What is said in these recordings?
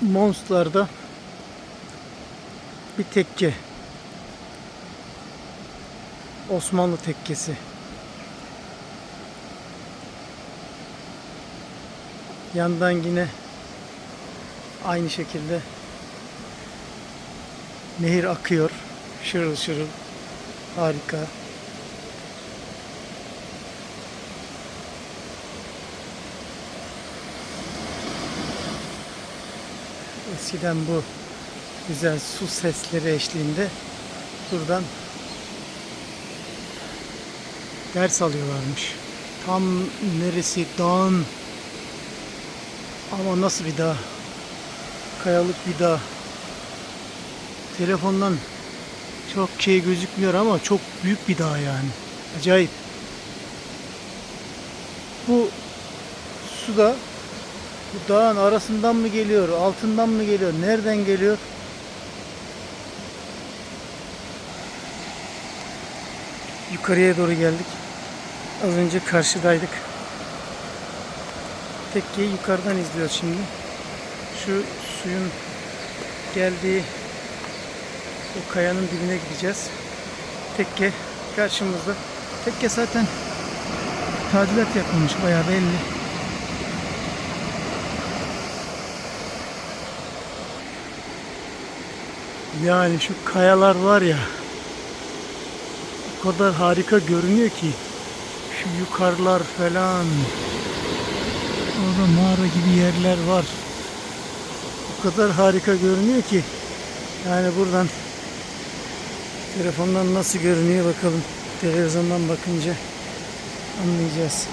Monslar'da bir tekke. Osmanlı tekkesi. Yandan yine aynı şekilde nehir akıyor. Şırıl şırıl. Harika. Eskiden bu güzel su sesleri eşliğinde buradan ders alıyorlarmış. Tam neresi dağın ama nasıl bir dağ? Kayalık bir dağ. Telefondan çok şey gözükmüyor ama çok büyük bir dağ yani. Acayip. Bu su da bu dağın arasından mı geliyor, altından mı geliyor, nereden geliyor? Yukarıya doğru geldik. Az önce karşıdaydık. Tekkeyi yukarıdan izliyoruz şimdi. Şu suyun geldiği o kayanın dibine gideceğiz. Tekke karşımızda. Tekke zaten tadilat yapılmış bayağı belli. Yani şu kayalar var ya o kadar harika görünüyor ki şu yukarılar falan orada mağara gibi yerler var. O kadar harika görünüyor ki yani buradan telefondan nasıl görünüyor bakalım televizyondan bakınca anlayacağız.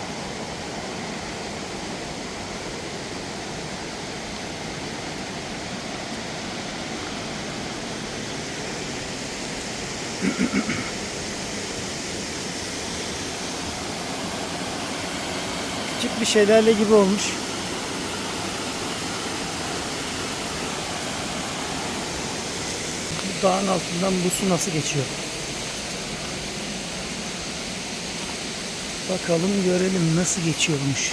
Küçük bir şelale gibi olmuş. Dağın altından bu su nasıl geçiyor? Bakalım görelim nasıl geçiyormuş.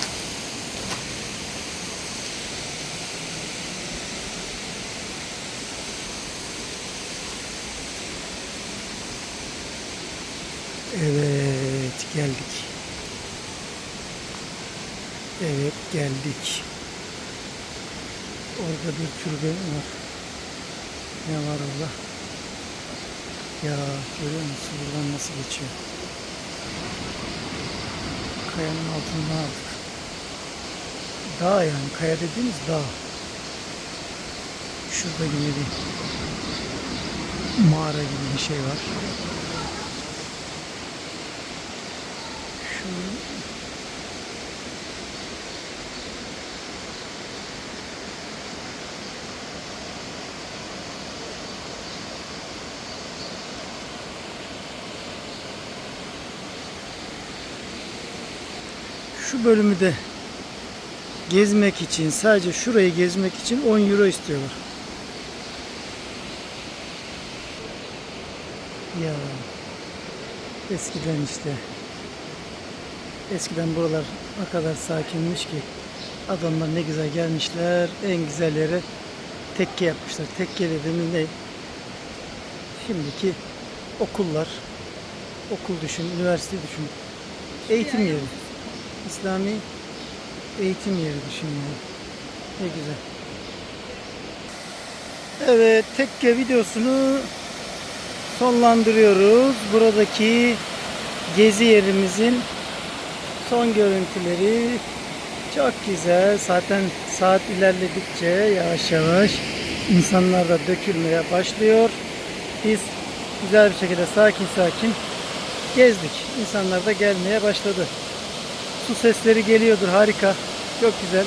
Evet geldik. Evet geldik. Orada bir türbe var. Ne var orada? Ya görüyor musun buradan nasıl geçiyor? Kayanın altında artık. Dağ yani kaya dediğimiz dağ. Şurada yine bir mağara gibi bir şey var. Şu Şu bölümü de gezmek için sadece şurayı gezmek için 10 euro istiyorlar. Ya eskiden işte eskiden buralar o kadar sakinmiş ki adamlar ne güzel gelmişler en güzel yere tekke yapmışlar. Tekke dediğimiz ne? Şimdiki okullar, okul düşün, üniversite düşün, eğitim yeri. İslami eğitim yeri düşün yani. Ne güzel. Evet, tekke videosunu sonlandırıyoruz. Buradaki gezi yerimizin son görüntüleri çok güzel. Zaten saat ilerledikçe yavaş yavaş insanlar da dökülmeye başlıyor. Biz güzel bir şekilde sakin sakin gezdik. İnsanlar da gelmeye başladı. Su sesleri geliyordur harika. Çok güzel.